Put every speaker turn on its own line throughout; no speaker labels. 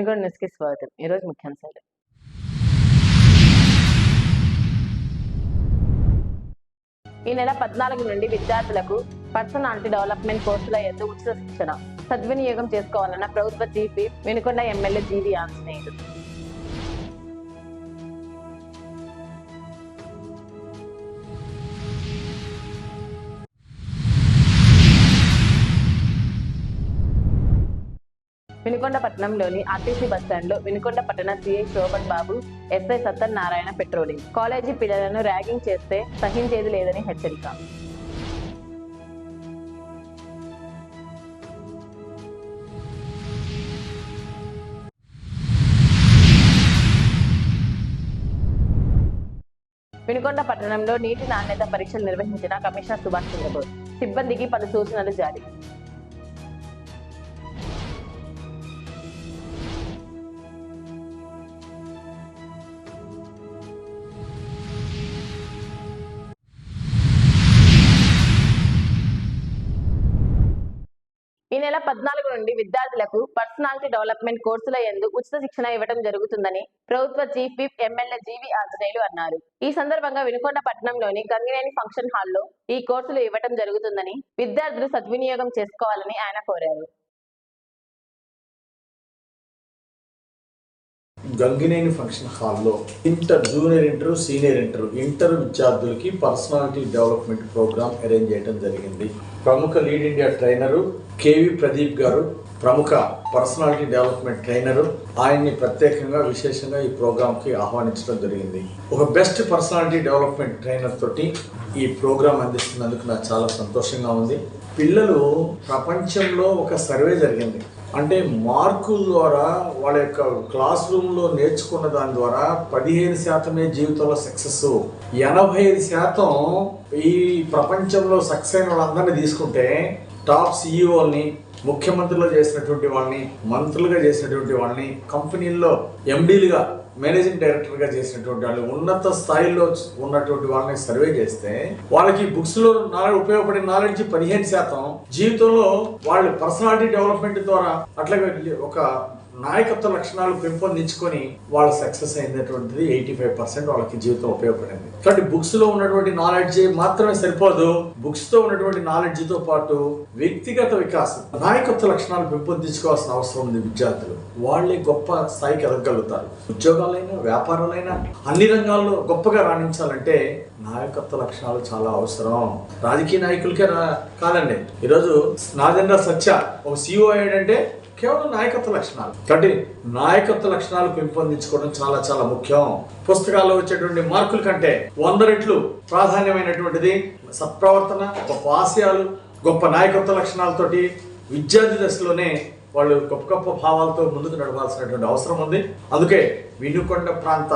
వెనుగోడు న్యూస్కి స్వాగతం. ఈరోజు ముఖ్యాంశాలు ఈ నెల పద్నాలుగు నుండి విద్యార్థులకు పర్సనాలిటీ డెవలప్మెంట్ కోర్సుల ఎందు ఉచిత శిక్షణ సద్వినియోగం చేసుకోవాలన్న ప్రభుత్వ చీఫ్ వెనుకొండ ఎమ్మెల్యే జీవి ఆంజనేయుడు వినుకొండ పట్టణంలోని ఆర్టీసీ బస్టాండ్లో వినుకొండ పట్టణ CI Shobhan Babu SI Satyanarayana patrolling. College పిల్లలను ర్యాగింగ్ చేస్తే సహించేది లేదని హెచ్చరిక. వినుకొండ పట్టణంలో నీటి నాణ్యత పరీక్షలు నిర్వహించిన కమిషనర్ సుభాష్ చంద్రబోస్. సిబ్బందికి పలు సూచనలు జారీ. నెల పద్నాలుగు నుండి విద్యార్థులకు పర్సనాలిటీ డెవలప్మెంట్ కోర్సుల యందు ఉచిత శిక్షణ ఇవ్వడం జరుగుతుందని ప్రభుత్వ chief whip MLA GV Anjaneyulu అన్నారు. ఈ సందర్భంగా వినుకొండ పట్టణంలోని గంగినేని ఫంక్షన్ హాల్లో ఈ కోర్సులు ఇవ్వడం జరుగుతుందని విద్యార్థులు సద్వినియోగం చేసుకోవాలని ఆయన కోరారు.
గంగినేని ఫంక్షన్ హాల్లో inter junior inter senior inter inter విద్యార్థులకి పర్సనాలిటీ డెవలప్మెంట్ ప్రోగ్రామ్ అరేంజ్ చేయడం జరిగింది. ప్రముఖ lead India trainer KV Pradeep గారు ప్రముఖ పర్సనాలిటీ డెవలప్మెంట్ ట్రైనరు ఆయన్ని ప్రత్యేకంగా విశేషంగా ఈ ప్రోగ్రామ్కి ఆహ్వానించడం జరిగింది. ఒక బెస్ట్ పర్సనాలిటీ డెవలప్మెంట్ ట్రైనర్ తోటి ఈ ప్రోగ్రామ్ అందిస్తున్నందుకు నాకు చాలా సంతోషంగా ఉంది. పిల్లలు ప్రపంచంలో ఒక సర్వే జరిగింది. అంటే మార్కుల ద్వారా వాళ్ళ యొక్క క్లాస్ రూమ్లో నేర్చుకున్న దాని ద్వారా పదిహేను శాతమే జీవితంలో సక్సెస్. ఎనభై ఐదు శాతం ఈ ప్రపంచంలో సక్సెస్ అయిన వాళ్ళందరినీ తీసుకుంటే టాప్ సీఈఓని ముఖ్యమంత్రులు చేసినటువంటి వాళ్ళని మంత్రులుగా చేసినటువంటి వాళ్ళని కంపెనీల్లో ఎండీలుగా మేనేజింగ్ డైరెక్టర్గా చేసినటువంటి వాళ్ళు ఉన్నత స్థాయిలో ఉన్నటువంటి వాళ్ళని సర్వే చేస్తే వాళ్ళకి బుక్స్లో ఉపయోగపడే నాలెడ్జ్ పదిహేను శాతం జీవితంలో వాళ్ళు పర్సనాలిటీ డెవలప్మెంట్ ద్వారా అట్లాగే ఒక నాయకత్వ లక్షణాలు పెంపొందించుకొని వాళ్ళు సక్సెస్ అయినటువంటిది ఎయిటీ ఫైవ్ పర్సెంట్ వాళ్ళకి జీవితం ఉపయోగపడింది. కాబట్టి బుక్స్లో ఉన్నటువంటి నాలెడ్జ్ మాత్రమే సరిపోదు. బుక్స్తో ఉన్నటువంటి నాలెడ్జ్తో పాటు వ్యక్తిగత వికాసం నాయకత్వ లక్షణాలు పెంపొందించుకోవాల్సిన అవసరం ఉంది విద్యార్థులు. వాళ్ళే గొప్ప స్థాయికి ఎదగలుగుతారు. ఉద్యోగాలైనా వ్యాపారాలైనా అన్ని రంగాల్లో గొప్పగా రాణించాలంటే నాయకత్వ లక్షణాలు చాలా అవసరం. రాజకీయ నాయకులకే రా- కాదండి. ఈరోజు నాగేంద్ర సత్య ఒక సీఓ అయ్యాడంటే కేవలం నాయకత్వ లక్షణాలు. కాబట్టి నాయకత్వ లక్షణాలు పెంపొందించుకోవడం చాలా చాలా ముఖ్యం. పుస్తకాల్లో వచ్చేటువంటి మార్కుల కంటే వంద రెట్లు ప్రాధాన్యమైనటువంటిది సత్ప్రవర్తన గొప్ప ఆశయాలు గొప్ప నాయకత్వ లక్షణాలతోటి విద్యార్థి దశలోనే వాళ్ళు గొప్ప గొప్ప భావాలతో ముందుకు నడవాల్సినటువంటి అవసరం ఉంది. అందుకే వినుకొండ ప్రాంత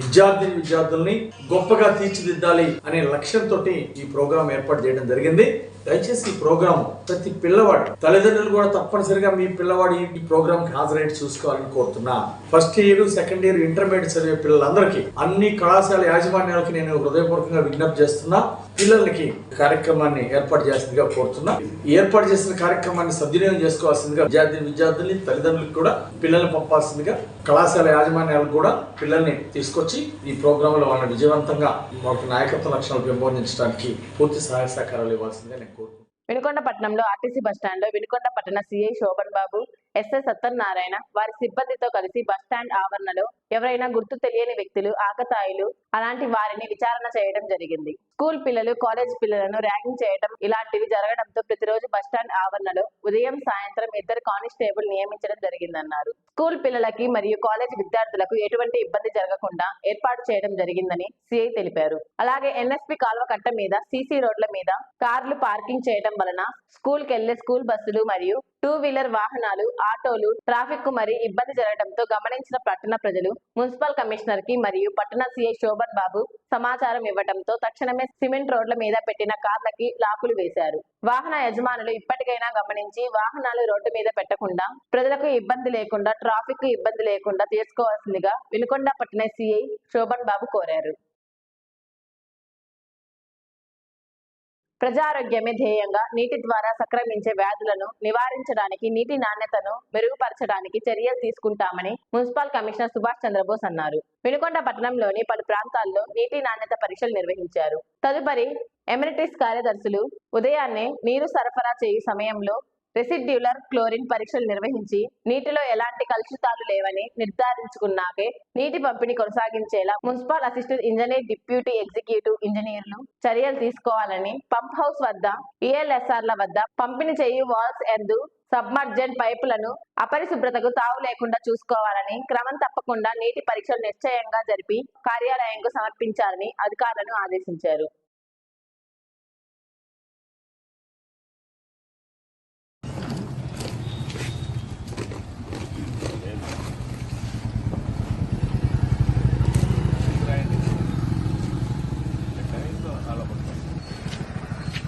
విద్యార్థిని విద్యార్థుల్ని గొప్పగా తీర్చిదిద్దాలి అనే లక్ష్యంతో ఈ ప్రోగ్రాం ఏర్పాటు చేయడం జరిగింది. దయచేసి ఈ ప్రోగ్రాం ప్రతి పిల్లవాడు తల్లిదండ్రులు కూడా తప్పనిసరిగా మీ పిల్లవాడు ఈ ప్రోగ్రామ్కి హాజరైతే చూసుకోవాలని కోరుతున్నా. First year second year intermediate చదివే పిల్లలందరికీ అన్ని కళాశాల యాజమాన్యాలకి నేను హృదయపూర్వకంగా విజ్ఞప్తి చేస్తున్నా. పిల్లలకి కార్యక్రమాన్ని ఏర్పాటు చేసిందిగా కోరుతున్నా. ఏర్పాటు చేసిన కార్యక్రమాన్ని సద్వినియోగం చేసుకోవాల్సిందిగా విద్యార్థిని విద్యార్థుల్ని తల్లిదండ్రులకు కూడా పిల్లల్ని పంపాల్సిందిగా కళాశాల యాజమాన్యాలకు కూడా పిల్లల్ని తీసుకొచ్చి ఈ ప్రోగ్రాంలో వాళ్ళని విజయవంతంగా వాళ్ళకి నాయకత్వ లక్షణాలు పెంపొందించడానికి పూర్తి సహాయ సహకారాలు ఇవ్వాల్సిందిగా నేను కోరుకుంటున్నాను.
వినుకొండ పట్టణంలో ఆర్టీసీ బస్టాండ్లో వినుకొండ పట్టణ సిఐ శోభన్ బాబు ఎస్ఐ సత్యనారాయణ వారి సిబ్బందితో కలిసి బస్టాండ్ ఆవరణలో ఎవరైనా గుర్తు తెలియని వ్యక్తులు ఆకతాయిలు అలాంటి వారిని విచారణ చేయడం జరిగింది. స్కూల్ పిల్లలు కాలేజ్ పిల్లలను ర్యాగింగ్ చేయడం ఇలాంటివి జరగడంతో ప్రతిరోజు బస్టాండ్ ఆవరణలో ఉదయం సాయంత్రం ఇద్దరు కానిస్టేబుల్ నియమించడం జరిగిందన్నారు. స్కూల్ పిల్లలకి మరియు కాలేజ్ విద్యార్థులకు ఎటువంటి ఇబ్బంది జరగకుండా ఏర్పాటు చేయడం జరిగిందని సిఐ తెలిపారు. అలాగే ఎన్ఎస్పి కాల్వ కట్ట మీద సీసీ రోడ్ల మీద కార్లు పార్కింగ్ చేయడం వలన స్కూల్ వెళ్ళే స్కూల్ బస్సులు మరియు టూ వీలర్ వాహనాలు ఆటోలు ట్రాఫిక్కు మరి ఇబ్బంది జరగడంతో గమనించిన పట్టణ ప్రజలు మున్సిపల్ కమిషనర్కి మరియు పట్టణ సీఐ శోభన్ బాబు సమాచారం ఇవ్వడంతో తక్షణమే సిమెంట్ రోడ్ల మీద పెట్టిన కార్లకి లాకులు వేశారు. వాహన యజమానులు ఇప్పటికైనా గమనించి వాహనాలు రోడ్డు మీద పెట్టకుండా ప్రజలకు ఇబ్బంది లేకుండా ట్రాఫిక్కు ఇబ్బంది లేకుండా తీసుకోవాల్సిందిగా వినుకొండ పట్టణ సీఐ శోభన్ బాబు కోరారు. ప్రజారోగ్యమే ధ్యేయంగా నీటి ద్వారా సక్రమించే వ్యాధులను నివారించడానికి నీటి నాణ్యతను మెరుగుపరచడానికి చర్యలు తీసుకుంటామని మున్సిపల్ కమిషనర్ సుభాష్ చంద్రబోస్ అన్నారు. వినుకొండ పట్టణంలోని పలు ప్రాంతాల్లో నీటి నాణ్యత పరీక్షలు నిర్వహించారు. తదుపరి ఎమిరిటీస్ కార్యదర్శులు ఉదయాన్నే నీరు సరఫరా చేయు సమయంలో రెసిడ్యులర్ క్లోరిన్ పరీక్షలు నిర్వహించి నీటిలో ఎలాంటి కలుషితాలు లేవని నిర్ధారించుకున్నాకే నీటి పంపిణీ కొనసాగించేలా municipal assistant engineer deputy executive ఇంజనీర్లు చర్యలు తీసుకోవాలని పంప్ హౌస్ వద్ద ఈఎల్ఎస్ఆర్ల వద్ద పంపిణీ చేయు వాల్స్ ఎందు సబ్మర్జెంట్ పైపులను అపరిశుభ్రతకు తావు లేకుండా చూసుకోవాలని క్రమం తప్పకుండా నీటి పరీక్షలు నిశ్చయంగా జరిపి కార్యాలయంకు సమర్పించాలని అధికారులను ఆదేశించారు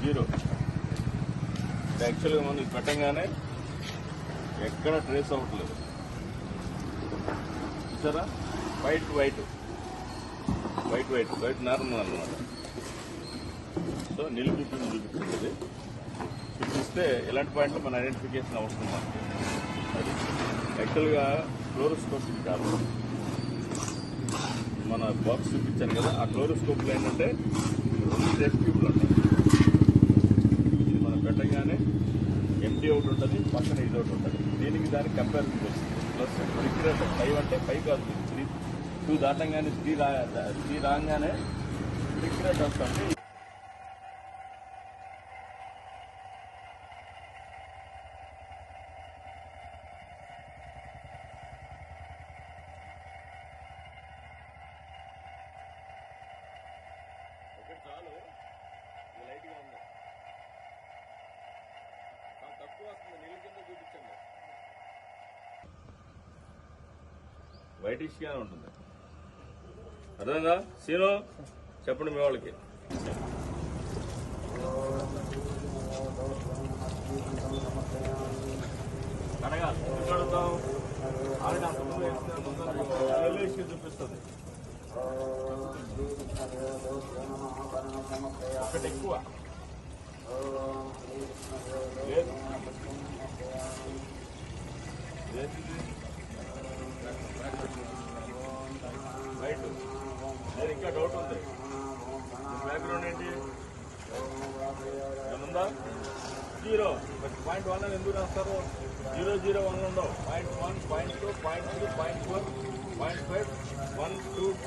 జీరో యాక్చువల్గా మనం ఇది పెట్టంగానే ఎక్కడ ట్రేస్ అవ్వట్లేదు. చూసారా? White white. White white. White normal అనమాట సో నిలుపు చూపించి చూపిస్తుంది చూపిస్తే ఎలాంటి పాయింట్లో మన ఐడెంటిఫికేషన్ అవసరం మనకి అది యాక్చువల్గా క్లోరోస్కోప్ కాదు. మన బాక్స్ చూపించాను కదా ఆ క్లోరోస్కోప్లో ఏంటంటే రెండు టెస్ట్ ట్యూబ్లు ఉంటాయి ఇది మనం పెట్టగానే ఇది ఒకటి ఉంటుంది పక్కన ఇది ఒకటి ఉంటుంది. దీనికి దానికి కంపారిజన్ వస్తుంది ప్లస్ రిక్రెట్ ఫైవ్ అంటే ఫైవ్ కాదు త్రీ టూ దాటంగానే త్రీ రా త్రీ రాగానే రిక్రెట్ వస్తుంది ఒకటి చాలు ఇది లైట్గా ఉంది చాలా తక్కువ వస్తుంది నీళ్ళ కింద చూపించండి బయట ఇష్యూగానే ఉంటుంది. అర్థమైందా? సీను చెప్పండి మీ వాళ్ళకి. చూపిస్తుంది ఒకటి ఎక్కువ లేదు ఏంటిది? రైట్ లేదు ఇంకా డౌట్ ఉంది బ్యాక్గ్రౌండ్ ఏంటి ఏముందా జీరో పాయింట్ వన్ అని ఎందుకు రాస్తారు జీరో జీరో వన్ ఉండవు point one point two point three point four point five one two five అంతే ఓకే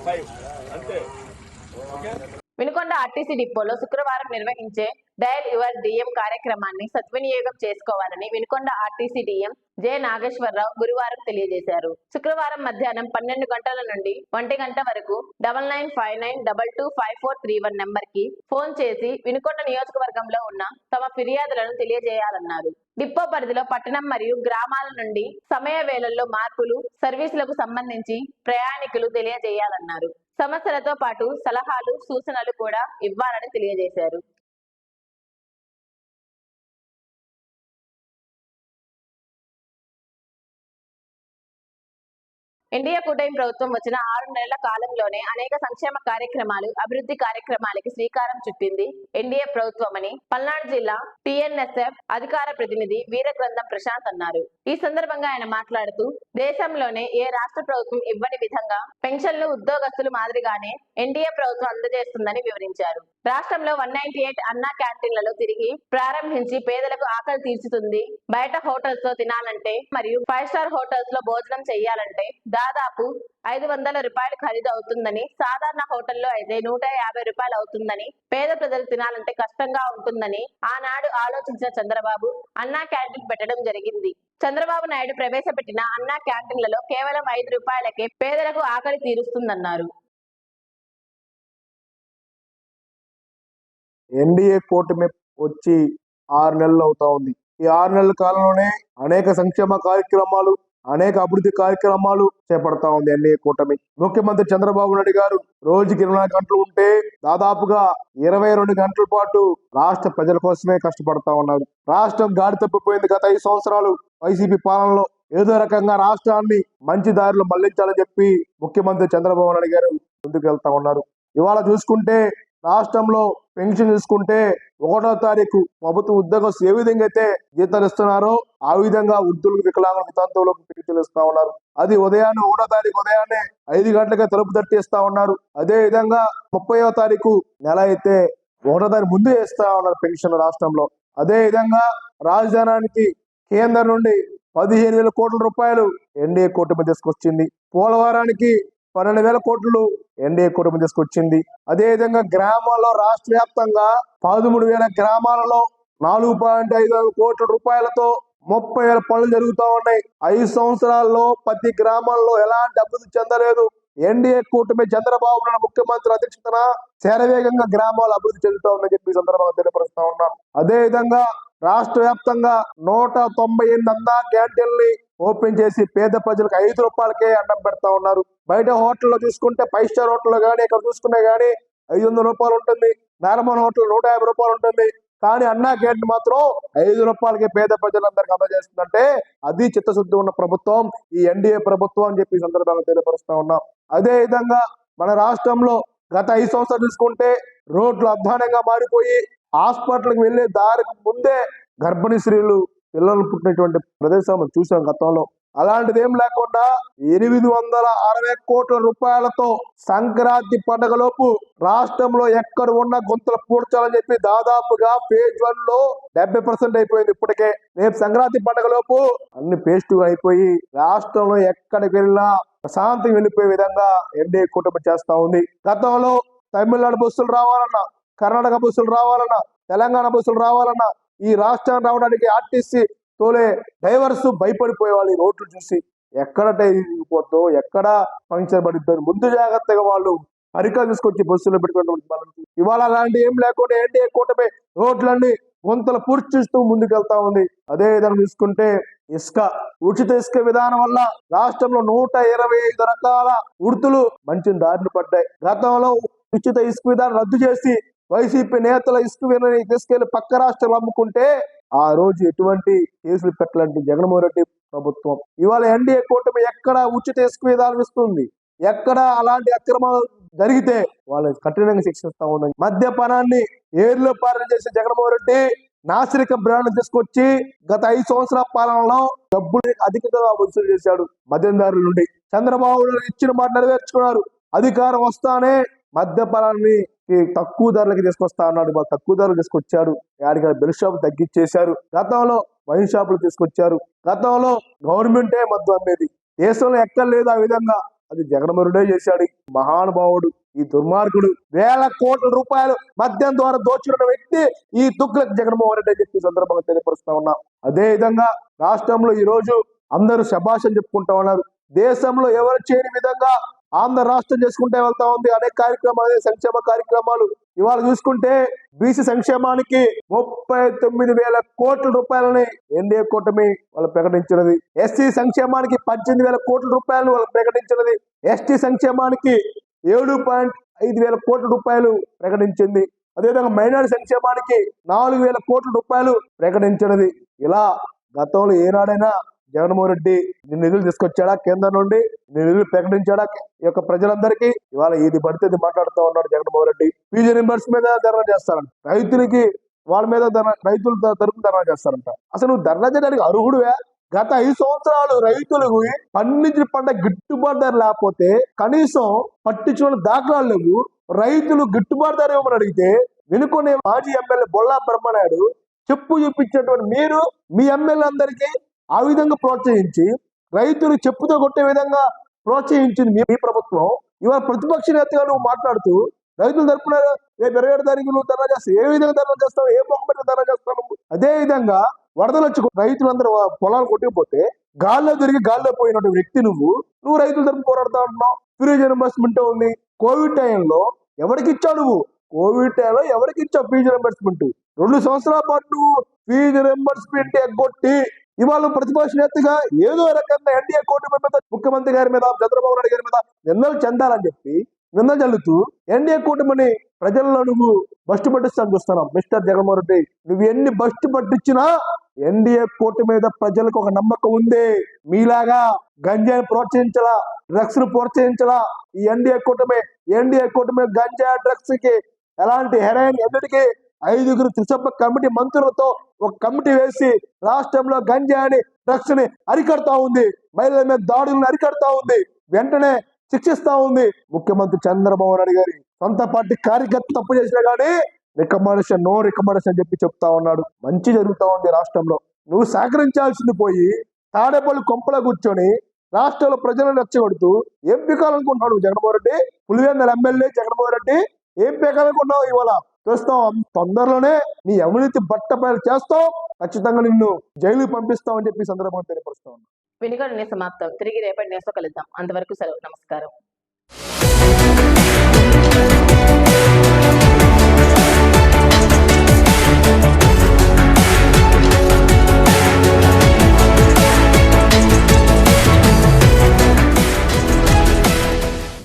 వినుకొండ ఆర్టీసీ డిపోలో శుక్రవారం నిర్వహించే డయల్ యువర్ డిఎం కార్యక్రమాన్ని సద్వినియోగం చేసుకోవాలని Vinukonda RTC DM J Nageswararao గురువారం తెలియజేశారు. శుక్రవారం మధ్యాహ్నం పన్నెండు గంటల నుండి ఒంటి గంట వరకు double nine five nine double two five four three one నెంబర్కి ఫోన్ చేసి వినుకొండ నియోజకవర్గంలో ఉన్న తమ ఫిర్యాదులను తెలియజేయాలన్నారు. డిపో పరిధిలో పట్టణం మరియు గ్రామాల నుండి సమయ వేళల్లో మార్పులు సర్వీసులకు సంబంధించి ప్రయాణికులు తెలియజేయాలన్నారు. సమస్యలతో పాటు సలహాలు సూచనలు కూడా ఇవ్వాలని తెలియజేశారు. ఎన్డీఏ కూటమి ప్రభుత్వం వచ్చిన ఆరు నెలల కాలంలోనే అనేక సంక్షేమ కార్యక్రమాలు అభివృద్ధి కార్యక్రమాలకి శ్రీకారం చుట్టింది ఎన్డీఏ ప్రభుత్వమని పల్నాడు జిల్లా టిఎన్ఎస్ఎఫ్ అధికార ప్రతినిధి వీరగ్రంథం ప్రశాంత్ అన్నారు. ఈ సందర్భంగా ఆయన మాట్లాడుతూ దేశంలోనే ఏ రాష్ట్ర ప్రభుత్వం ఇవ్వని విధంగా పెన్షన్లు ఉద్యోగస్తులు మాదిరిగానే ఎన్డీఏ ప్రభుత్వం అందజేస్తుందని వివరించారు. రాష్ట్రంలో వన్ నైన్టీ ఎయిట్ అన్నా క్యాంటీన్లలో తిరిగి ప్రారంభించి పేదలకు ఆకలి తీర్చుతుంది. బయట హోటల్స్లో తినాలంటే మరియు ఫైవ్ స్టార్ హోటల్స్లో భోజనం చేయాలంటే దాదాపు ఐదు వందల రూపాయలు ఖరీదు అవుతుందని సాధారణ హోటల్లో అయితే నూట యాభై రూపాయలు అవుతుందని పేద ప్రజలు తినాలంటే కష్టంగా ఉంటుందని ఆనాడు ఆలోచించిన చంద్రబాబు అన్నా క్యాంటీన్ పెట్టడం జరిగింది. చంద్రబాబు నాయుడు ప్రవేశపెట్టిన అన్నా క్యాంటీన్లలో కేవలం ఐదు రూపాయలకే పేదలకు ఆకలి తీరుస్తుందన్నారు.
ఎన్డీఏ కూటమి వచ్చి ఆరు నెలలు అవుతా ఉంది. ఈ ఆరు నెలల కాలంలోనే అనేక సంక్షేమ కార్యక్రమాలు అనేక అభివృద్ధి కార్యక్రమాలు చేపడతా ఉంది ఎన్డీఏ కూటమి. ముఖ్యమంత్రి చంద్రబాబు నాయుడు గారు రోజుకి ఇరవై నాలుగు గంటలు ఉంటే దాదాపుగా ఇరవై రెండు గంటల పాటు రాష్ట్ర ప్రజల కోసమే కష్టపడతా ఉన్నారు. రాష్ట్రం గాడి తప్పిపోయింది గత ఐదు సంవత్సరాలు. వైసీపీ పాలనలో ఏదో రకంగా రాష్ట్రాన్ని మంచి దారిలో మళ్ళించాలని చెప్పి ముఖ్యమంత్రి చంద్రబాబు నాయుడు గారు ముందుకు వెళ్తా ఉన్నారు. ఇవాళ చూసుకుంటే రాష్ట్రంలో పెన్షన్ తీసుకుంటే ఒకటో తారీఖు ప్రభుత్వ ఉద్యోగస్తులు ఏ విధంగా అయితే జీతాలు ఇస్తున్నారో ఆ విధంగా వృద్ధులకు వికలాంగులు వితంతువులకు పెన్షన్ ఇస్తా ఉన్నారు. అది ఉదయాన్నే ఒకటో తారీఖు ఉదయాన్నే ఐదు గంటలకే తలుపు తట్టి ఇస్తా ఉన్నారు. అదే విధంగా ముప్పైవ తారీఖు నెల అయితే ఒకటో తారీఖు ముందు ఇస్తా ఉన్నారు పెన్షన్ రాష్ట్రంలో. అదే విధంగా రాజధానానికి కేంద్రం నుండి పదిహేను వేల కోట్ల రూపాయలు ఎన్డీఏ కూటమి తీసుకొచ్చింది. పోలవరానికి పన్నెండు వేల కోట్లు ఎన్డీఏ కూటమి తీసుకొచ్చింది. అదే విధంగా గ్రామాల్లో రాష్ట్ర వ్యాప్తంగా పదమూడు వేల గ్రామాలలో నాలుగు పాయింట్ ఐదు వేల కోట్ల రూపాయలతో ముప్పై వేల పనులు జరుగుతూ ఉన్నాయి. ఐదు సంవత్సరాల్లో ప్రతి గ్రామాల్లో ఎలాంటి అభివృద్ధి చెందలేదు. ఎన్డీఏ కూటమి చంద్రబాబు నాయుడు ముఖ్యమంత్రి అధ్యక్షతన శరవేగంగా గ్రామాలు అభివృద్ధి చెందుతా ఉందని చెప్పి సందర్భంగా తెలియపరుస్తా ఉన్నాం. అదే విధంగా రాష్ట్ర వ్యాప్తంగా నూట తొంభై ఎనిమిది అందా క్యాంటీన్లు ఓపెన్ చేసి పేద ప్రజలకు ఐదు రూపాయలకే అన్నం పెడతా ఉన్నారు. బయట హోటల్లో చూసుకుంటే ఫైవ్ స్టార్ హోటల్లో కానీ ఇక్కడ చూసుకునే కానీ ఐదు వందల రూపాయలు ఉంటుంది. నార్మల్ హోటల్ నూట యాభై రూపాయలు ఉంటుంది. కానీ అన్నా క్యాంటీన్ మాత్రం ఐదు రూపాయలకి పేద ప్రజలందరికీ అందజేస్తుందంటే అది చిత్తశుద్ధి ఉన్న ప్రభుత్వం ఈ ఎన్డీఏ ప్రభుత్వం అని చెప్పి సందర్భంగా తెలియపరుస్తా ఉన్నాం. అదే విధంగా మన రాష్ట్రంలో గత ఐదు సంవత్సరాలు చూసుకుంటే రోడ్లు అధ్వానంగా మారిపోయి హాస్పిటల్కి వెళ్ళే దారికి ముందే గర్భిణీ స్త్రీలు పిల్లలు పుట్టినటువంటి ప్రదేశం మనం చూసాం గతంలో. అలాంటిది ఏం లేకుండా ఎనిమిది వందల అరవై కోట్ల రూపాయలతో సంక్రాంతి పండుగలోపు రాష్ట్రంలో ఎక్కడ ఉన్న గుంతలు పూడ్చాలని చెప్పి దాదాపుగా పేజ్ వన్లో డెబ్బై పర్సెంట్ అయిపోయింది ఇప్పటికే. రేపు సంక్రాంతి పండుగలోపు అన్ని పేస్ట్ అయిపోయి రాష్ట్రంలో ఎక్కడికి వెళ్ళినా ప్రశాంతంగా వెళ్ళిపోయే విధంగా ఎన్డీఏ కూటమి చేస్తా ఉంది. గతంలో తమిళనాడు బస్సులు రావాలన్నా కర్ణాటక బస్సులు రావాలన్నా తెలంగాణ బస్సులు రావాలన్నా ఈ రాష్ట్రం రావడానికి ఆర్టీసీ తోలే డ్రైవర్స్ భయపడిపోయేవాళ్ళు ఈ రోడ్లు చూసి. ఎక్కడ టైపోద్దో ఎక్కడ పంక్చర్ పడిద్దో ముందు జాగ్రత్తగా వాళ్ళు అరికా తీసుకొచ్చి బస్సులో పెట్టుకున్నటువంటి వాళ్ళని ఇవాళ అలాంటి ఏం లేకుండా ఏంటి కూటమి రోడ్లన్నీ గుంతలు పూర్తి చేస్తూ ముందుకెళ్తా ఉంది. అదే విధంగా తీసుకుంటే ఇసుక ఉచిత ఇసుక విధానం వల్ల రాష్ట్రంలో నూట ఇరవై ఐదు రకాల ఉడుతులు మంచి దారిని పడ్డాయి. గతంలో ఉచిత ఇసుక విధానం రద్దు చేసి వైసీపీ నేతల ఇసుక వినని తీసుకెళ్ళి పక్క రాష్ట్రాలు అమ్ముకుంటే ఆ రోజు ఎటువంటి కేసులు పెట్టాలంటే జగన్మోహన్ రెడ్డి ప్రభుత్వం. ఇవాళ ఎన్డీఏ కూటమి ఎక్కడ ఉచిత ఇసుక విధానం ఇస్తుంది? ఎక్కడ అలాంటి అక్రమాలు జరిగితే వాళ్ళు కఠినంగా శిక్షిస్తా ఉందని. మద్యపానాన్ని ఏర్లో పాలన చేసే జగన్మోహన్ రెడ్డి నాసిరిక బ్రాండ్ తీసుకొచ్చి గత ఐదు సంవత్సరాల పాలనలో డబ్బులు అధికంగా వసూలు చేశాడు మద్యందారుల నుండి. చంద్రబాబు ఇచ్చిన మాట నెరవేర్చుకున్నారు. అధికారం వస్తానే మద్యపానాన్ని ఈ తక్కువ ధరలకి తీసుకొస్తా అన్నాడు మాకు తక్కువ ధరలు తీసుకొచ్చాడు. యాడికి బెల్ షాప్ తగ్గించేశారు గతంలో వైన్ షాపులు తీసుకొచ్చారు. గతంలో గవర్నమెంటే మద్దు అమ్మేది. దేశంలో ఎక్కడ లేదు ఆ విధంగా. అది జగన్మరుడే చేశాడు. మహానుభావుడు ఈ దుర్మార్గుడు వేల కోట్ల రూపాయలు మద్యం ద్వారా దోచుకున్న వ్యక్తి ఈ తుగ్లక్ జగన్మోహన్ రెడ్డి అని చెప్పి సందర్భంగా తెలియపరుస్తా ఉన్నాం. అదే విధంగా రాష్ట్రంలో ఈ రోజు అందరూ శభాషం చెప్పుకుంటా ఉన్నారు. దేశంలో ఎవరు చేయని విధంగా ఆంధ్ర రాష్ట్రం చేసుకుంటే వెళ్తా ఉంది. అనేక కార్యక్రమాలు సంక్షేమ కార్యక్రమాలు. ఇవాళ చూసుకుంటే బీసీ సంక్షేమానికి ముప్పై తొమ్మిది వేల కోట్ల రూపాయలని ఎన్డీఏ కూటమి వాళ్ళు ప్రకటించినది. ఎస్సీ సంక్షేమానికి పద్దెనిమిది వేల కోట్ల రూపాయలు వాళ్ళు ప్రకటించినది. ఎస్టీ సంక్షేమానికి ఏడు పాయింట్ ఐదు వేల కోట్ల రూపాయలు ప్రకటించింది. అదేవిధంగా మైనారిటీ సంక్షేమానికి నాలుగు వేల కోట్ల రూపాయలు ప్రకటించినది. ఇలా గతంలో ఏనాడైనా జగన్మోహన్ రెడ్డి నిధులు తీసుకొచ్చాడా? కేంద్రం నుండి నిధులు ప్రకటించాడా? ఈ యొక్క ప్రజలందరికీ ఇవాళ ఇది పడితే ఇది మాట్లాడుతూ ఉన్నాడు జగన్మోహన్ రెడ్డి. పీజీ నెంబర్స్ మీద ధర్నా చేస్తారంట. రైతులకి వాళ్ళ మీద ధర్నా రైతుల త- తరపున ధర్నా చేస్తారంట. అసలు నువ్వు ధర్నా చేయడానికి అర్హుడువే? గత ఐదు సంవత్సరాలు రైతులకు పండించిన పంట గిట్టుబాటు ధర లేకపోతే కనీసం పట్టించుకున్న దాఖలాలు లేవు. రైతులు గిట్టుబాటు ధర ఇవ్వమని అడిగితే వెనుకొనే మాజీ ఎమ్మెల్యే బొల్లా బ్రహ్మనాయుడు చెప్పు చూపించినటువంటి మీరు మీ ఎమ్మెల్యే అందరికీ ఆ విధంగా ప్రోత్సహించి రైతులు చెప్పుతో కొట్టే విధంగా ప్రోత్సహించింది మీ ప్రభుత్వం. ఇవాళ ప్రతిపక్ష నేతగా నువ్వు మాట్లాడుతూ రైతులు తరపున రేపు ఇరవై ఏడు తారీఖు నువ్వు ధర్నా చేస్తావు. ఏ విధంగా ధర్నా చేస్తావు? ఏ మొక్కబెట్టి ధర్నా చేస్తావు నువ్వు? అదే విధంగా వరదలు వచ్చి రైతులందరూ పొలాలు కొట్టుకుపోతే గాల్లో తిరిగి గాల్లో పోయినటువంటి వ్యక్తి నువ్వు. నువ్వు రైతుల తరపు పోరాడుతా ఉంటున్నావు. ఫీజు రింబర్స్మెంట్ ఉంది. కోవిడ్ టైంలో ఎవరికి ఇచ్చావు నువ్వు? కోవిడ్ టైంలో ఎవరికి ఇచ్చావు ఫీజు రింబర్స్మెంట్ రెండు సంవత్సరాల పాటు నువ్వు ఫీజు రింబర్స్మెంట్ ఎగ్గొట్టి ఇవాళ ప్రతిపక్ష నేతగా ఏదో రకంగా ఎన్డీఏ కూటమి మీద ముఖ్యమంత్రి గారి మీద చంద్రబాబు నాయుడు గారి మీద నిందలు చెందాలని చెప్పి నిందలు చల్లుతూ ఎన్డీఏ కూటమిని ప్రజల్లో నువ్వు బస్టు పట్టిస్తాను చూస్తున్నావు మిస్టర్ జగన్మోహన్ రెడ్డి నువ్వు ఎన్ని బస్టు పట్టించినా ఎన్డీఏ కోర్టు మీద ప్రజలకు ఒక నమ్మకం ఉంది. మీలాగా గంజాయి ప్రోత్సహించలా డ్రగ్స్ను ప్రోత్సహించలా ఈ ఎన్డీఏ కూటమి ఎన్డీఏ కూటమి గంజా డ్రగ్స్కి ఎలాంటి హెరాయిన్ ఎన్నటికీ ఐదుగురు త్రిసభ కమిటీ మంత్రులతో ఒక కమిటీ వేసి రాష్ట్రంలో గంజాయిని డ్రగ్స్ని అరికడతా ఉంది. మహిళల మీద దాడులను అరికడతా ఉంది. వెంటనే శిక్షిస్తా ఉంది. ముఖ్యమంత్రి చంద్రబాబు నాయుడు గారి సొంత పార్టీ కార్యకర్త తప్పు చేసినా గానీ రికమెండేషన్ నో రికమెండేషన్ అని చెప్పి చెప్తా ఉన్నాడు. మంచి జరుగుతా ఉంది రాష్ట్రంలో. నువ్వు సహకరించాల్సింది పోయి తాడేపల్లి కొంపలో కూర్చొని రాష్ట్రంలో ప్రజలను రెచ్చగొడుతూ ఏం పీకాలనుకుంటున్నాడు జగన్మోహన్ రెడ్డి? పులివెందుల ఎమ్మెల్యే జగన్మోహన్ రెడ్డి? ఏం పీకాలనుకుంటున్నావు ఇవాళ? చూస్తాం తొందరలోనే నీ అవినీతి బట్ట బయలు చేస్తావు. ఖచ్చితంగా నిన్ను జైలుకి పంపిస్తామని చెప్పి సందర్భంగా తెలియపరుస్తా ఉన్నాను
వినుకొండ సమాప్తం. తిరిగి రేపటి న్యూస్లో కలుద్దాం. అంతవరకు సెలవు. నమస్కారం.